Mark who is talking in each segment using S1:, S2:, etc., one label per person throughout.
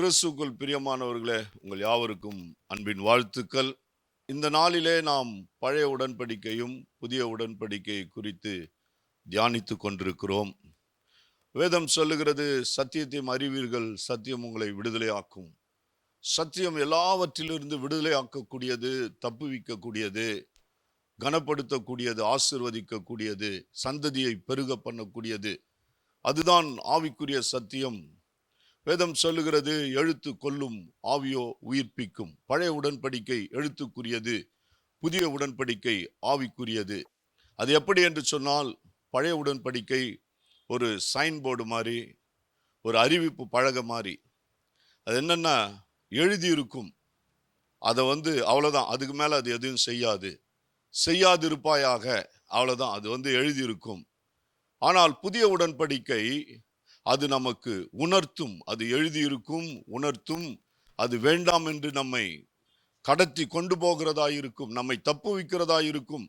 S1: கிறிஸ்துக்குள் பிரியமானவர்களே உங்கள் யாவருக்கும் அன்பின் வாழ்த்துக்கள். இந்த நாளிலே நாம் பழைய உடன்படிக்கையும் புதிய உடன்படிக்கை குறித்து தியானித்து கொண்டிருக்கிறோம். வேதம் சொல்லுகிறது சத்தியத்தையும் அறிவீர்கள் சத்தியம் உங்களை விடுதலையாக்கும். சத்தியம் எல்லாவற்றிலிருந்து விடுதலையாக்கக்கூடியது தப்புவிக்கக்கூடியது கனப்படுத்தக்கூடியது ஆசிர்வதிக்கக்கூடியது சந்ததியை பெருக பண்ணக்கூடியது. அதுதான் ஆவிக்குரிய சத்தியம். வேதம் சொல்லுகிறது எழுத்து கொல்லும் ஆவியோ உயிர்ப்பிக்கும். பழைய உடன்படிக்கை எழுத்துக்குரியது புதிய உடன்படிக்கை ஆவிக்குரியது. அது எப்படி என்று சொன்னால் பழைய உடன்படிக்கை ஒரு சைன் போர்டு மாதிரி ஒரு அறிவிப்பு பழக மாதிரி அது என்னென்னா எழுதியிருக்கும். அதை வந்து அவ்வளோதான் அதுக்கு மேலே அது எதுவும் செய்யாது. செய்யாதிருப்பாயாக அவ்வளோதான் அது வந்து எழுதியிருக்கும். ஆனால் புதிய உடன்படிக்கை அது நமக்கு உணர்த்தும் அது எழுதியிருக்கும் உணர்த்தும் அது வேண்டாம் என்று நம்மை கடத்தி கொண்டு போகிறதா இருக்கும் நம்மை தப்புவிக்கிறதா இருக்கும்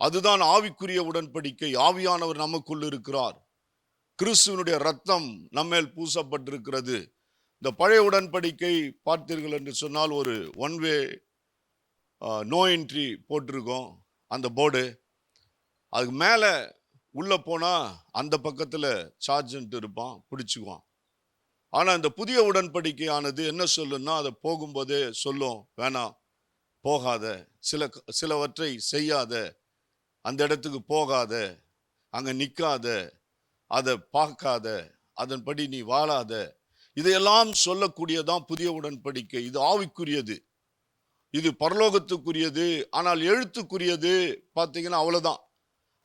S1: அதுதான் ஆவிக்குரிய உடன்படிக்கை. ஆவியானவர் நமக்குள் இருக்கிறார். கிறிஸ்துவனுடைய ரத்தம் நம்மேல் பூசப்பட்டிருக்கிறது. இந்த பழைய உடன்படிக்கை பார்த்தீர்கள் என்று சொன்னால் ஒரு ஒன் வே நோ என்ட்ரி போட்டிருக்கோம். அந்த போர்டு அதுக்கு மேலே உள்ளே போனால் அந்த பக்கத்தில் சார்ஜன்ட் இருப்பான் பிடிச்சிக்குவான். ஆனால் இந்த புதிய உடன்படிக்கையானது என்ன சொல்லுன்னா அதை போகும்போதே சொல்லும் வேணாம் போகாத. சில சிலவற்றை செய்யாத. அந்த இடத்துக்கு போகாத. அங்கே நிற்காத அதை பார்க்காத. அதன்படி நீ வாழாத. இதையெல்லாம் சொல்லக்கூடியதான் புதிய உடன்படிக்கை. இது ஆவிக்குரியது. இது பரலோகத்துக்குரியது. ஆனால் எழுத்துக்குரியது பார்த்தீங்கன்னா அவ்வளோதான்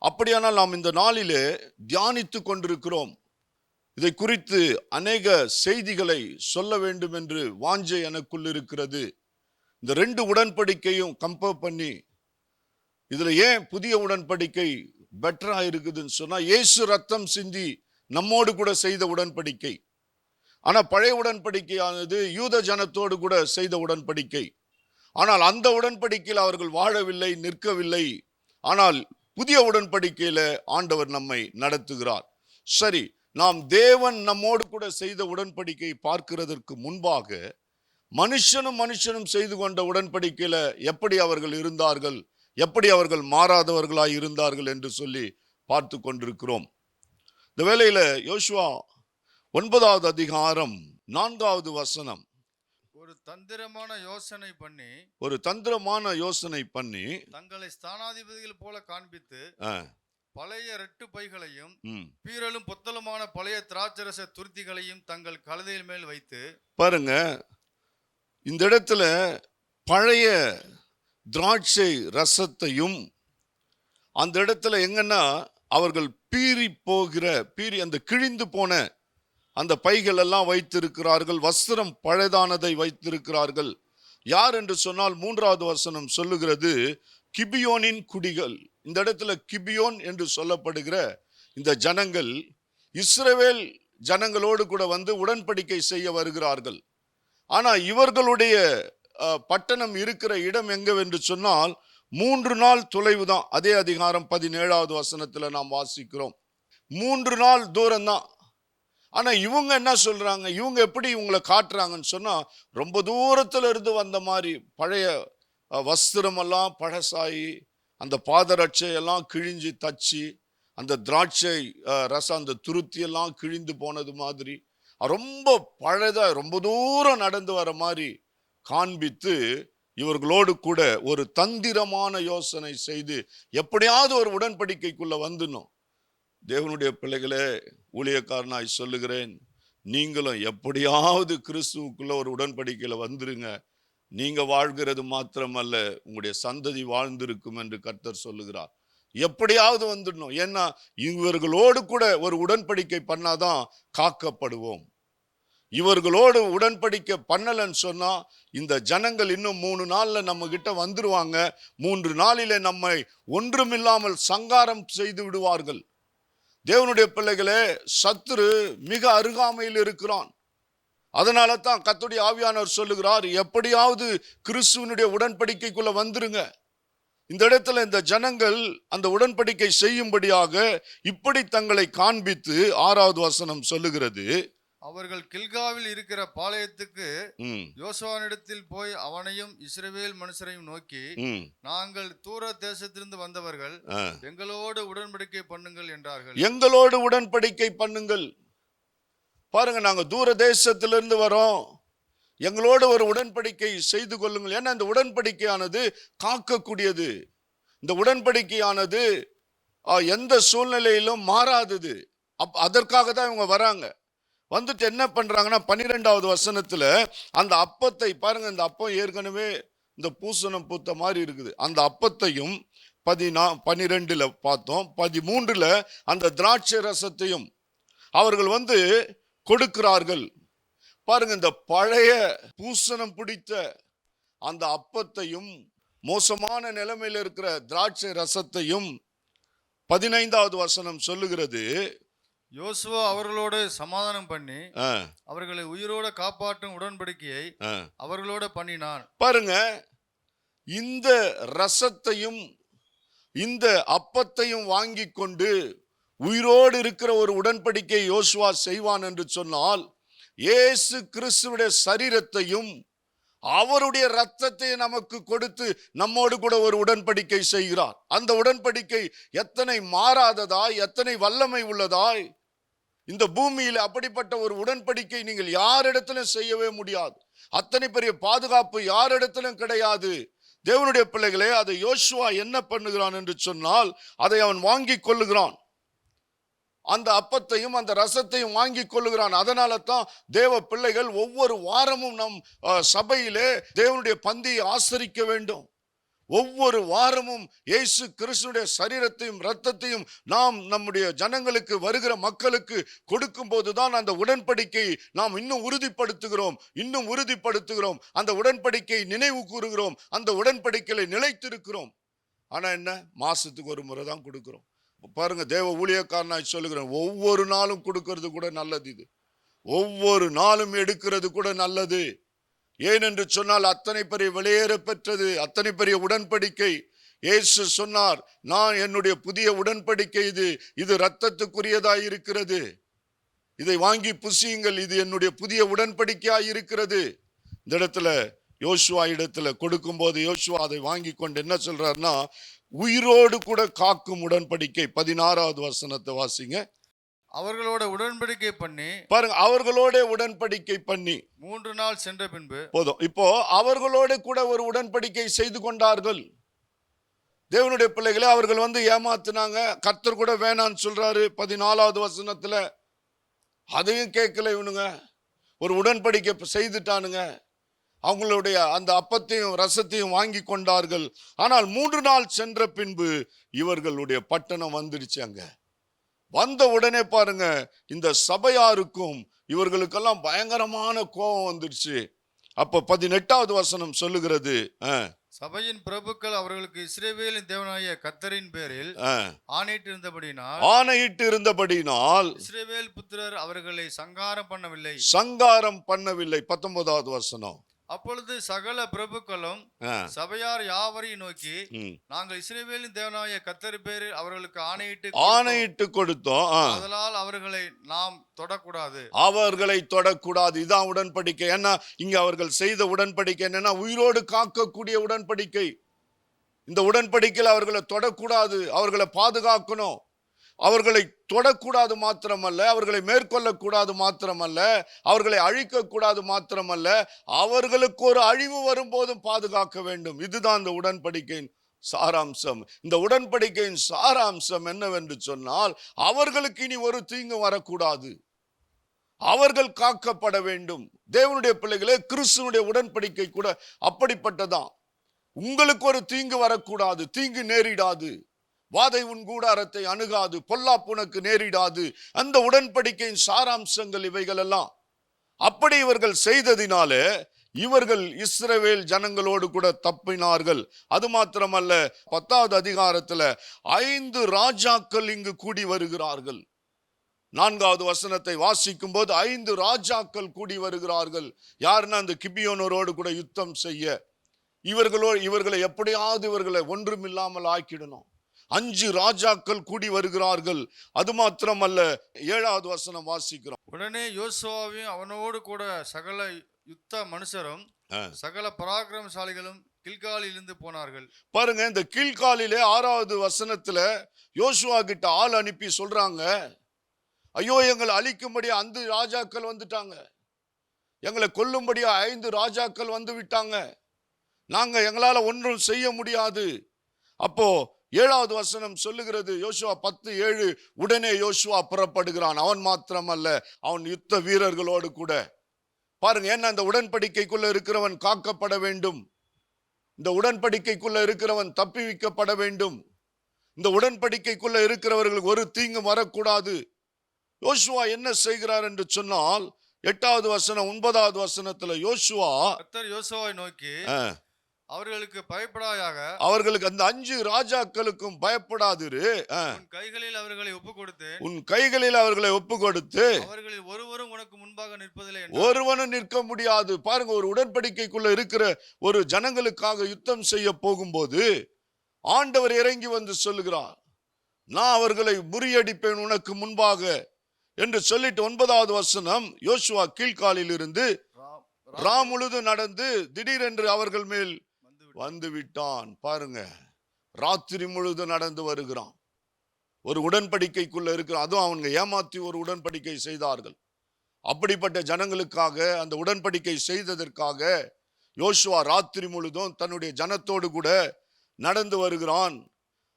S1: அப்படியானால் நாம் இந்த நாளிலே தியானித்து கொண்டிருக்கிறோம். இதை குறித்து அநேக செய்திகளை சொல்ல வேண்டும் என்று வாஞ்சை எனக்குள் இருக்கிறது. இந்த ரெண்டு உடன்படிக்கையும் கம்பேர் பண்ணி இதுல ஏன் புதிய உடன்படிக்கை பெட்டரா இருக்குதுன்னு சொன்னால் இயேசு ரத்தம் சிந்தி நம்மோடு கூட செய்த உடன்படிக்கை. ஆனால் பழைய உடன்படிக்கையானது யூத ஜனத்தோடு கூட செய்த உடன்படிக்கை. ஆனால் அந்த உடன்படிக்கையில் அவர்கள் வாழவில்லை நிற்கவில்லை. ஆனால் புதிய உடன்படிக்கையில் ஆண்டவர் நம்மை நடத்துகிறார். சரி நாம் தேவன் நம்மோடு கூட செய்த உடன்படிக்கை பார்க்கிறதற்கு முன்பாக மனுஷனும் மனுஷனும் செய்து கொண்ட உடன்படிக்கையில் எப்படி அவர்கள் இருந்தார்கள் எப்படி அவர்கள் மாறாதவர்களாய் இருந்தார்கள் என்று சொல்லி பார்த்து கொண்டிருக்கிறோம். இந்த வேளையில் யோசுவா ஒன்பதாவது அதிகாரம் நான்காவது வசனம்.
S2: ஒரு தந்திரமான யோசனை பண்ணி
S1: ஒரு தந்திரமான யோசனை பண்ணி
S2: தங்களை ஸ்தானாதிபதிகள் போல காண்பித்து பழைய ரெட்டு பைகளையும் பீரலும் புத்தலுமான பழைய திராட்சரச துருத்திகளையும் தங்கள் கழுதையில் மேல் வைத்து
S1: பாருங்க இந்த இடத்துல பழைய திராட்சை ரசத்தையும் அந்த இடத்துல எங்கன்னா அவர்கள் பீறி போகிற பீறி அந்த கிழிந்து போன அந்த பைகள் எல்லாம் வைத்திருக்கிறார்கள் வஸ்திரம் பழதானதை வைத்திருக்கிறார்கள். யார் என்று சொன்னால் மூன்றாவது வசனம் சொல்லுகிறது கிபியோனின் குடிகள். இந்த இடத்துல கிபியோன் என்று சொல்லப்படுகிற இந்த ஜனங்கள் இஸ்ரவேல் ஜனங்களோடு கூட வந்து உடன்படிக்கை செய்ய வருகிறார்கள். ஆனால் இவர்களுடைய பட்டணம் இருக்கிற இடம் எங்கவென்று சொன்னால் மூன்று நாள் தொலைவு தான். அதே அதிகாரம் பதினேழாவது வசனத்தில் நாம் வாசிக்கிறோம். மூன்று நாள் தூரம்தான். ஆனால் இவங்க என்ன சொல்கிறாங்க இவங்க எப்படி இவங்களை காட்டுறாங்கன்னு சொன்னால் ரொம்ப தூரத்தில் இருந்து வந்த மாதிரி பழைய வஸ்திரமெல்லாம் பழசாயி அந்த பாதரட்சையெல்லாம் கிழிஞ்சு தச்சு அந்த திராட்சை ரசம் அந்த துருத்தி எல்லாம் கிழிந்து போனது மாதிரி ரொம்ப பழதாக ரொம்ப தூரம் நடந்து வர மாதிரி காண்பித்து இவர்களோடு கூட ஒரு தந்திரமான யோசனை செய்து எப்படியாவது ஒரு உடன்படிக்கைக்குள்ளே வந்துடணும். தேவனுடைய பிள்ளைகளே ஊழியக்காரனாய் சொல்லுகிறேன் நீங்களும் எப்படியாவது கிறிஸ்துவுக்குள்ள ஒரு உடன்படிக்கையில் வந்துருங்க. நீங்கள் வாழ்கிறது மாத்திரமல்ல உங்களுடைய சந்ததி வாழ்ந்திருக்கும் என்று கர்த்தர் சொல்லுகிறார். எப்படியாவது வந்துடணும். ஏன்னா இவர்களோடு கூட ஒரு உடன்படிக்கை பண்ணாதான் காக்கப்படுவோம். இவர்களோடு உடன்படிக்கை பண்ணலன்னு சொன்னால் இந்த ஜனங்கள் இன்னும் மூணு நாளில் நம்ம கிட்ட வந்துருவாங்க. மூன்று நாளில் நம்மை ஒன்றுமில்லாமல் சங்காரம் செய்து விடுவார்கள். தேவனுடைய பிள்ளைகளே சத்துரு மிக அருகாமையில் இருக்கிறான். அதனால தான் கத்துடைய ஆவியானவர் சொல்லுகிறார் எப்படியாவது கிறிஸ்துவனுடைய உடன்படிக்கைக்குள்ள வந்துருங்க. இந்த இடத்துல இந்த ஜனங்கள் அந்த உடன்படிக்கை செய்யும்படியாக இப்படி தங்களை காண்பித்து ஆறாவது வசனம் சொல்லுகிறது.
S2: அவர்கள் கில்காவில் இருக்கிற பாளையத்துக்கு யோசுவானிடத்தில் போய் அவனையும் இஸ்ரவேல் மனுஷரையும் நோக்கி நாங்கள் தூர தேசத்திலிருந்து வந்தவர்கள். எங்களோடு உடன்படிக்கை பண்ணுங்கள் என்றார்கள்.
S1: எங்களோடு உடன்படிக்கை பண்ணுங்கள். பாருங்க நாங்க தூர தேசத்திலிருந்து வரோம். எங்களோடு ஒரு உடன்படிக்கை செய்து கொள்ளுங்கள். ஏன்னா இந்த உடன்படிக்கையானது காக்கக்கூடியது. இந்த உடன்படிக்கையானது எந்த சூழ்நிலையிலும் மாறாதது. அப் அதற்காக தான் இவங்க வராங்க. வந்துட்டு என்ன பண்ணுறாங்கன்னா பன்னிரெண்டாவது வசனத்தில் அந்த அப்பத்தை பாருங்கள் இந்த அப்பம் ஏற்கனவே இந்த பூசணம் பூத்த மாதிரி இருக்குது. அந்த அப்பத்தையும் பதினா பன்னிரெண்டில் பார்த்தோம். பதிமூன்றில் அந்த திராட்சை ரசத்தையும் அவர்கள் வந்து கொடுக்கிறார்கள். பாருங்க இந்த பழைய பூசணம் பிடித்த அந்த அப்பத்தையும் மோசமான நிலைமையில் இருக்கிற திராட்சை ரசத்தையும் பதினைந்தாவது வசனம் சொல்லுகிறது.
S2: யோசுவா அவர்களோடு சமாதானம் பண்ணி அவர்களை உயிரோட காப்பாற்றும் உடன்படிக்கையை. அவர்களோட பண்ணினான்.
S1: பாருங்க இந்த ரசத்தையும் இந்த அப்பத்தையும் வாங்கி கொண்டு உயிரோடு இருக்கிற ஒரு உடன்படிக்கை யோசுவா செய்வான் என்று சொன்னால் இயேசு கிறிஸ்துவுடைய சரீரத்தையும் அவருடைய ரத்தத்தை நமக்கு கொடுத்து நம்மோடு கூட ஒரு உடன்படிக்கை செய்கிறார். அந்த உடன்படிக்கை எத்தனை மாறாததாய் எத்தனை வல்லமை உள்ளதாய் இந்த பூமியில் அப்படிப்பட்ட ஒரு உடன்படிக்கை நீங்கள் யாரிடத்திலும் செய்யவே முடியாது. அத்தனை பெரிய பாதுகாப்பு யாரிடத்திலும் கிடையாது. தேவனுடைய பிள்ளைகளே அதை யோசுவா என்ன பண்ணுகிறான் என்று சொன்னால் அதை அவன் வாங்கி கொள்ளுகிறான். அந்த அப்பத்தையும் அந்த ரசத்தையும் வாங்கி கொள்ளுகிறான். அதனால தான் தேவ பிள்ளைகள் ஒவ்வொரு வாரமும் நம் சபையிலே தேவனுடைய பந்தியை ஆசரிக்க வேண்டும். ஒவ்வொரு வாரமும் இயேசு கிறிஸ்துடைய சரீரத்தையும் இரத்தத்தையும் நாம் நம்முடைய ஜனங்களுக்கு வருகிற மக்களுக்கு கொடுக்கும்போது தான் அந்த உடன்படிக்கை நாம் இன்னும் உறுதிப்படுத்துகிறோம் இன்னும் உறுதிப்படுத்துகிறோம். அந்த உடன்படிக்கை நினைவு கூறுகிறோம் அந்த உடன்படிக்கையை நிலைத்திருக்கிறோம். ஆனால் என்ன? மாதத்துக்கு ஒரு முறை தான் கொடுக்குறோம். பாருங்க தேவ ஊழியக்காரனாய் சொல்லுகிறேன் ஒவ்வொரு நாளும் கொடுக்கறது கூட நல்லது இது. ஒவ்வொரு நாளும் எடுக்கிறது கூட நல்லது. ஏனென்று சொன்னால் அத்தனை பெரிய வெளியேற பெற்றது அத்தனை பெரிய உடன்படிக்கை. இயேசு சொன்னார் நான் என்னுடைய புதிய உடன்படிக்கை இது இது இரத்தத்துக்குரியதாய் இருக்கிறது. இதை வாங்கி புசியுங்கள் இது என்னுடைய புதிய உடன்படிக்கையாய் இருக்கிறது. இந்த இடத்துல யோசுவா இடத்துல கொடுக்கும்போது யோசுவா அதை வாங்கி கொண்டு என்ன சொல்றாருன்னா உயிரோடு கூட காக்கும் உடன்படிக்கை. பதினாறாவது வசனத்தை வாசிங்க.
S2: அவர்களோட உடன்படிக்கை பண்ணி
S1: பாருங்க அவர்களோட உடன்படிக்கை பண்ணி.
S2: மூன்று நாள் சென்ற பின்பு
S1: போதும். இப்போ அவர்களோடு கூட ஒரு உடன்படிக்கை செய்து கொண்டார்கள். தேவனுடைய பிள்ளைகளை அவர்கள் வந்து ஏமாத்துனாங்க. கர்த்தர் கூட வேணான்னு சொல்றாரு பதினாலாவது வசனத்துல. அதையும் கேட்கல இவனுங்க. ஒரு உடன்படிக்கை செய்துட்டானுங்க. அவங்களுடைய அந்த அப்பத்தையும் ரசத்தையும் வாங்கி கொண்டார்கள். ஆனால் மூன்று நாள் சென்ற பின்பு இவர்களுடைய பட்டணம் வந்துடுச்சு அங்க. வந்த உடனே பாருங்க இந்த சபையாருக்கும் இவர்களுக்கெல்லாம் பயங்கரமான கோபம் வந்துடுச்சு. அப்ப பதினெட்டாவது வசனம் சொல்லுகிறது
S2: சபையின் பிரபுக்கள் அவர்களுக்கு இஸ்ரேவேலின் தேவனாகிய கத்தரின் பேரில். ஆணையிட்டு இருந்தபடினால்
S1: ஆணையிட்டு இருந்தபடினால்
S2: இஸ்ரேவேல் புத்திரர் அவர்களை சங்காரம் பண்ணவில்லை.
S1: சங்காரம் பண்ணவில்லை. பத்தொன்பதாவது வசனம்.
S2: அப்பொழுது சகல பிரபுக்களும் சபையார் யாவரையும் நோக்கி. நாங்கள் இஸ்ரேவேலின் தேவனாகிய கத்தரி பேரில் அவர்களுக்கு ஆணையிட்டு
S1: ஆணையிட்டு கொடுத்தோம்.
S2: அதனால் அவர்களை நாம் தொடக்கூடாது.
S1: அவர்களை தொடக்கூடாது. இதான் உடன்படிக்கை. ஏன்னா இங்க அவர்கள் செய்த உடன்படிக்கை என்னன்னா உயிரோடு காக்கக்கூடிய உடன்படிக்கை. இந்த உடன்படிக்கையில் அவர்களை தொடக்கூடாது. அவர்களை பாதுகாக்கணும். அவர்களை தொடக்கூடாது மாத்திரமல்ல அவர்களை மேற்கொள்ளக்கூடாது மாத்திரமல்ல அவர்களை அழிக்கக்கூடாது மாத்திரமல்ல அவர்களுக்கு ஒரு அழிவு வரும்போதும் பாதுகாக்க வேண்டும். இதுதான் இந்த உடன்படிக்கையின் சாராம்சம். இந்த உடன்படிக்கையின் சாராம்சம் என்னவென்று சொன்னால் அவர்களுக்கு இனி ஒரு தீங்கு வரக்கூடாது. அவர்கள் காக்கப்பட வேண்டும். தேவனுடைய பிள்ளைகளே கிறிஸ்துவனுடைய உடன்படிக்கை கூட அப்படிப்பட்டதான். உங்களுக்கு ஒரு தீங்கு வரக்கூடாது தீங்கு நேரிடாது. வாதை உன் கூடாரத்தை அணுகாது பொல்லாப்புனக்கு நேரிடாது. அந்த உடன்படிக்கையின் சாராம்சங்கள் இவைகள் எல்லாம் அப்படி இவர்கள் செய்ததினாலே இவர்கள் இஸ்ரவேல் ஜனங்களோடு கூட தப்பினார்கள். அது மாத்திரமல்ல பத்தாவது அதிகாரத்துல ஐந்து ராஜாக்கள் இங்கு கூடி வருகிறார்கள். நான்காவது வசனத்தை வாசிக்கும் போது ஐந்து ராஜாக்கள் கூடி வருகிறார்கள். யாருன்னா அந்த கிபியோனரோடு கூட யுத்தம் செய்ய. இவர்களோ இவர்களை எப்படியாவது இவர்களை ஒன்றுமில்லாமல் ஆக்கிடணும். அஞ்சு ராஜாக்கள் கூடி வருகிறார்கள். அது மாத்திரமல்ல ஏழாவது வசனம் வாசிக்கிறோம்.
S2: உடனே யோசுவாவையும் அவனோடு கூட சகல யுத்த மனுஷரும். சகல பராக்கிரமசாலிகளும் கில்காலிலிருந்து போனார்கள்.
S1: பாருங்க இந்த கீழ்காலிலே ஆறாவது வசனத்துல யோசுவா கிட்ட ஆள் அனுப்பி சொல்றாங்க. ஐயோ எங்களை அழிக்கும்படி அந்த ராஜாக்கள் வந்துட்டாங்க. எங்களை கொல்லும்படியா ஐந்து ராஜாக்கள் வந்து விட்டாங்க. நாங்க எங்களால ஒன்றும் செய்ய முடியாது. அப்போ ஏழாவது வசனம் சொல்லுகிறது யோசுவா பத்து ஏழு உடனே யோசுவா புறப்படுகிறான். அவன் மாத்திரமல்ல அவன் யுத்த வீரர்களோடு கூட. பாருங்க என்ன இந்த உடன்படிக்கைக்குள்ள இருக்கிறவன் காக்கப்பட வேண்டும். இந்த உடன்படிக்கைக்குள்ள இருக்கிறவன் தப்பி வைக்கப்பட வேண்டும். இந்த உடன்படிக்கைக்குள்ள இருக்கிறவர்களுக்கு ஒரு தீங்கு வரக்கூடாது. யோசுவா என்ன செய்கிறார் என்று சொன்னால் எட்டாவது வசனம் ஒன்பதாவது வசனத்துல யோசுவா
S2: யோசுவாவை நோக்கி அவர்களுக்கு பயப்படாயாக
S1: அவர்களுக்கு அந்த அஞ்சு ராஜாக்களுக்கும் பயப்படாதிரு.
S2: கைகளில் அவர்களை ஒப்பு கொடுத்தேன்
S1: உன் கைகளில் அவர்களை ஒப்பு கொடுத்து
S2: அவர்களில் ஒருவரும் உனக்கு முன்பாக நிற்பதில்லை.
S1: ஒருவனும் நிற்க முடியாது. பாருங்க ஒரு உடன்படிக்கைக்குள்ள இருக்கிற ஒரு ஜனங்களுக்காக யுத்தம் செய்ய போகும்போது ஆண்டவர் இறங்கி வந்து சொல்லுகிறார் நான் அவர்களை முறியடிப்பேன் உனக்கு முன்பாக என்று சொல்லிட்டு ஒன்பதாவது வசனம் யோசுவா கீழ்காலில் இருந்து
S2: ராம்
S1: ராம் முழுது நடந்து திடீரென்று அவர்கள் மேல்
S2: வந்து
S1: விட்டான் பாருங்க. ராத்திரி முழுது நடந்து வருகிறான். ஒரு உடன்படிக்கைக்குள்ள இருக்கிற அதுவும் அவங்க ஏமாத்தி ஒரு உடன்படிக்கை செய்தார்கள். அப்படிப்பட்ட ஜனங்களுக்காக அந்த உடன்படிக்கை செய்ததற்காக யோசுவா ராத்திரி முழுதும் தன்னுடைய ஜனத்தோடு கூட நடந்து வருகிறான்.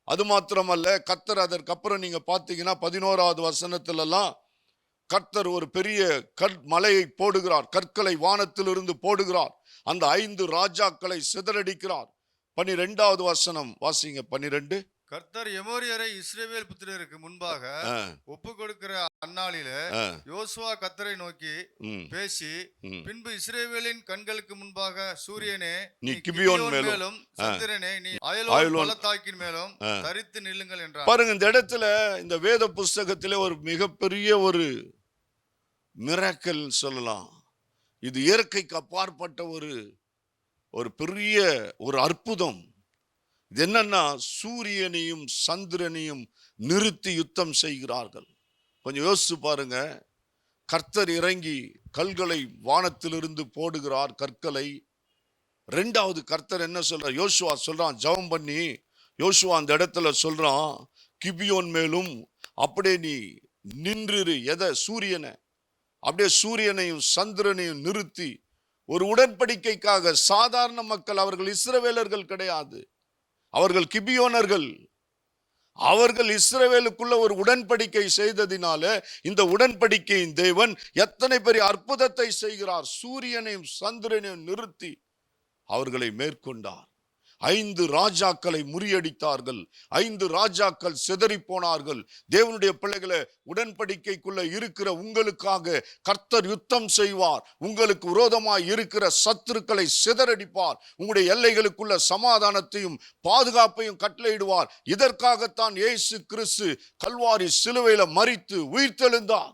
S1: அது மாத்திரமல்ல கத்தர் அதற்கப்புறம் நீங்க பார்த்தீங்கன்னா பதினோராவது வசனத்துலலாம் கர்த்தர் ஒரு பெரிய கற் மலையை போடுகிறார். கற்களை வானத்திலிருந்து போடுகிறார். அந்த ஐந்து ராஜாக்களை சிதறடிக்கிறார். பனிரெண்டாவது வசனம் வாசிங்க. பனிரெண்டு
S2: கர்த்தர் எமோரியரை இஸ்ரவேல் புத்திரருக்கு முன்பாக ஒப்பு கொடுக்கிற அந்நாளிலே யோசுவா கர்த்தரை நோக்கி பேசி. பின்பு இஸ்ரவேலின் கண்களுக்கு முன்பாக சூரியனே
S1: நீ கிபியோன் மேலும்,
S2: சந்திரனே நீ அயலோன் பள்ளத்தாக்கின் மேலும். தரித்து நில்லுங்கள் என்றார்.
S1: பாருங்க இந்த இடத்துல இந்த வேத புஸ்தகத்திலே ஒரு மிகப்பெரிய ஒரு மிராக்கல் சொல்லலாம். இது இயற்கைக்கு அப்பாற்பட்ட ஒரு ஒரு பெரிய ஒரு அற்புதம். இது என்னன்னா சூரியனையும் சந்திரனையும் நிறுத்தி யுத்தம் செய்கிறார்கள். கொஞ்சம் யோசிச்சு பாருங்க. கர்த்தர் இறங்கி கல்களை வானத்திலிருந்து போடுகிறார் கற்களை. ரெண்டாவது கர்த்தர் என்ன சொல்றார்? யோசுவா சொல்றான் ஜெபம் பண்ணி. யோசுவா அந்த இடத்துல சொல்றான் கிபியோன் மேலும் அப்படியே நீ நின்றுரு எதை? சூரியனை. அப்படியே சூரியனையும் சந்திரனையும் நிறுத்தி ஒரு உடன்படிக்கைக்காக சாதாரண மக்கள் அவர்கள் இஸ்ரவேலர்கள் கிடையாது. அவர்கள் கிபியோனர்கள். அவர்கள் இஸ்ரவேலுக்குள்ள ஒரு உடன்படிக்கை செய்ததினால இந்த உடன்படிக்கையின் தேவன் எத்தனை பெரிய அற்புதத்தை செய்கிறார். சூரியனையும் சந்திரனையும் நிறுத்தி அவர்களை மேற்கொண்டார். ஐந்து ராஜாக்களை முறியடித்தார்கள். ஐந்து ராஜாக்கள் செதறி போனார்கள் தேவனுடைய பிள்ளைகளை உடன்படிக்கைக்குள்ள இருக்கிற உங்களுக்காக கர்த்தர் யுத்தம் செய்வார். உங்களுக்கு விரோதமாய் இருக்கிற சத்துருக்களை சிதறடிப்பார். உங்களுடைய எல்லைகளுக்குள்ள சமாதானத்தையும் பாதுகாப்பையும் கட்டளையிடுவார். இதற்காகத்தான் இயேசு கிறிஸ்து கல்வாரி சிலுவையில மறித்து உயிர்த்தெழுந்தார்.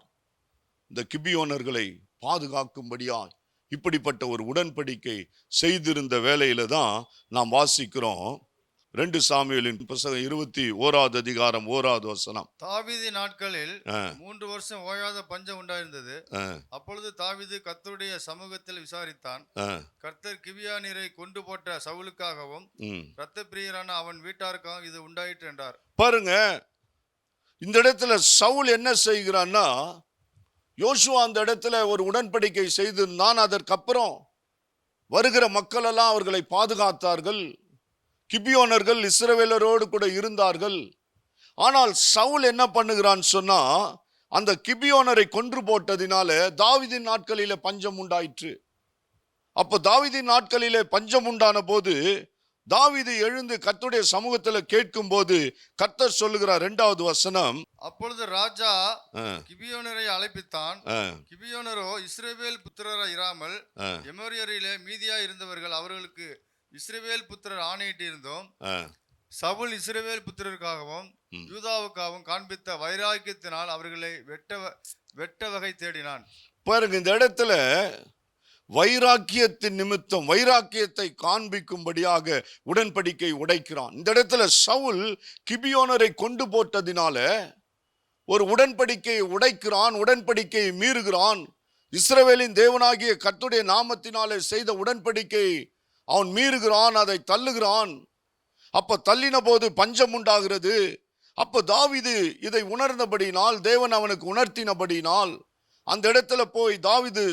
S1: இந்த கிபியோனர்களை பாதுகாக்கும்படியாய் இப்படிப்பட்ட ஒரு உடன்படிக்கை செய்திருந்த வேலையில தான் நாம் வாசிக்கிறோம் ரெண்டு சாமியலின் புஸ்தகம் இருபத்தி ஓராவது அதிகாரம் ஓராவது வசனம்.
S2: தாவீது நாட்களில் மூன்று வருஷம் ஓயாத பஞ்சம் உண்டாயிருந்தது. அப்பொழுது தாவீது கர்த்தருடைய சமூகத்தில் விசாரித்தான். கர்த்தர் கிபியா நீரை கொண்டு போட்ட சவுலுக்காகவும். இரத்த பிரியரான அவன் வீட்டாருக்காகவும் இது உண்டாயிற்று என்றார்.
S1: பாருங்க இந்த இடத்துல சவுல் என்ன செய்கிறான்னா யோசுவா அந்த இடத்துல ஒரு உடன்படிக்கை செய்திருந்தான் அதற்கப்புறம் வருகிற மக்களெல்லாம் அவர்களை பாதுகாத்தார்கள். கிபியோனர்கள் இஸ்ரவேலரோடு கூட இருந்தார்கள். ஆனால் சவுல் என்ன பண்ணுகிறான் சொன்னா அந்த கிபியோனரை கொன்று போட்டதினால தாவிதின் நாட்களிலே பஞ்சம் உண்டாயிற்று. அப்போ தாவிதின் நாட்களிலே பஞ்சம் உண்டான போது தாவீது எழுந்து கர்த்தருடைய சமூகத்துல கேட்கும்போது கர்த்தர் சொல்லுகிறார் இரண்டாவது வசனம்.
S2: அப்பொழுது ராஜா கிபியோனரை அழைப்பித்தான். கிபியோனரோ இஸ்ரவேல் புத்திரராய் இராமல் எமோரியரிலே மீதியாய் இருந்தவர்கள் அவர்களுக்கு இஸ்ரவேல் புத்திரர் ஆணையிட்டு இருந்தோம். சவுல் இஸ்ரவேல் புத்திரருக்காகவும். யூதாவுக்காகவும் காண்பித்த வைராக்கியத்தினால் அவர்களை வெட்ட வெட்ட வகை தேடினான்.
S1: பாருங்க இந்த இடத்துல வைராக்கியத்தின் நிமித்தம் வைராக்கியத்தை காண்பிக்கும்படியாக உடன்படிக்கை உடைக்கிறான். இந்த இடத்துல சவுல் கிபியோனரை கொண்டு போட்டதினால ஒரு உடன்படிக்கையை உடைக்கிறான் உடன்படிக்கையை மீறுகிறான். இஸ்ரவேலின் தேவனாகிய கத்துடைய நாமத்தினாலே செய்த உடன்படிக்கை அவன் மீறுகிறான் அதை தள்ளுகிறான். அப்ப தள்ளின போது பஞ்சம் உண்டாகிறது. அப்போ தாவிது இதை உணர்ந்தபடினால் தேவன் அவனுக்கு உணர்த்தினபடினால் அந்த இடத்துல போய் தாவிது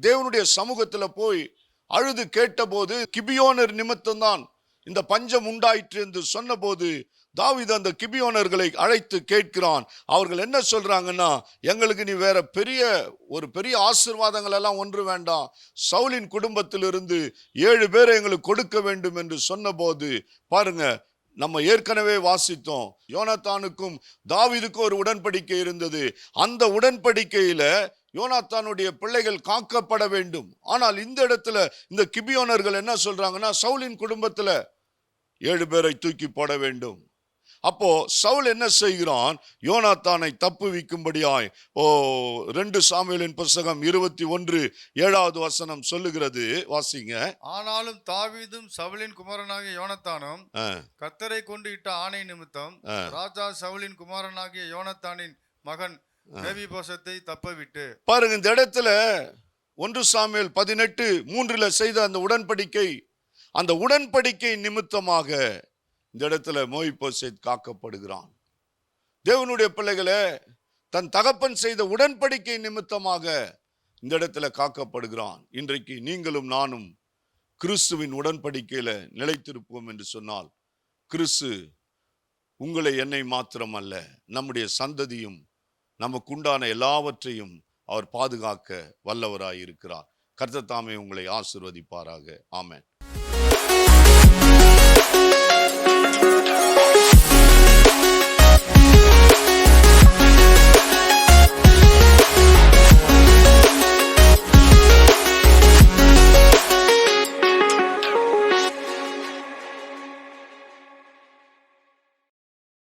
S1: தேவனுடைய சமூகத்தில் போய் அழுது கேட்டபோது கிபியோனர் நிமித்தம்தான் இந்த பஞ்சம் உண்டாயிற்று என்று சொன்னபோது தாவித அந்த கிபியோனர்களை அழைத்து கேட்கிறான். அவர்கள் என்ன சொல்றாங்கன்னா எங்களுக்கு நீ வேற பெரிய ஒரு பெரிய ஆசிர்வாதங்கள் எல்லாம் ஒன்று வேண்டாம். சவுலின் குடும்பத்திலிருந்து ஏழு பேரை எங்களுக்கு கொடுக்க வேண்டும் என்று சொன்னபோது பாருங்க நம்ம ஏற்கனவே வாசித்தோம். யோனத்தானுக்கும் தாவிதுக்கும் ஒரு உடன்படிக்கை இருந்தது. அந்த உடன்படிக்கையில யோனாத்தானுடைய பிள்ளைகள் காக்கப்பட வேண்டும். ஆனால் இந்த இடத்துல இந்த கிபியோனர்கள் என்ன சொல்றாங்கன்னா சவுலின் குடும்பத்துல ஏழு பேரை தூக்கி போட வேண்டும். அப்போ சவுல் என்ன செய்கிறான்? யோனாத்தானை தப்புவிக்கும்படியாய் ஓ ரெண்டு சாமுவேலின் புஸ்தகம் இருபத்தி ஒன்று ஏழாவது வசனம் சொல்லுகிறது. வாசிங்க.
S2: ஆனாலும் தாவீதும் சவுலின் குமாரனாகிய யோனத்தானும் கத்தரை கொண்டு இட்ட ஆணை நிமித்தம். ராஜா சவுலின் குமாரனாகிய யோனத்தானின் மகன் மேவிபோசத்தை தப்பவிட்டு
S1: பாருங்க இந்த இடத்துல ஒன்று சாமுவேல் பதினெட்டு மூன்றுல செய்த அந்த உடன்படிக்கை அந்த உடன்படிக்கை நிமித்தமாக இந்த இடத்துல மோய்போசேத் காக்கப்படுகிறான். தேவனுடைய பிள்ளைகளே தன் தகப்பன் செய்த உடன்படிக்கை நிமித்தமாக இந்த இடத்துல காக்கப்படுகிறான். இன்றைக்கு நீங்களும் நானும் கிறிஸ்துவின் உடன்படிக்கையில நிலைத்திருப்போம் என்று சொன்னால் கிறிஸ்து உங்களை என்னை மாத்திரம் அல்ல நம்முடைய சந்ததியும் நமக்குண்டான எல்லாவற்றையும் அவர் பாதுகாக்க வல்லவராய் இருக்கிறார் கர்த்தர் தாமே உங்களை ஆசிர்வதிப்பாராக. ஆமேன்.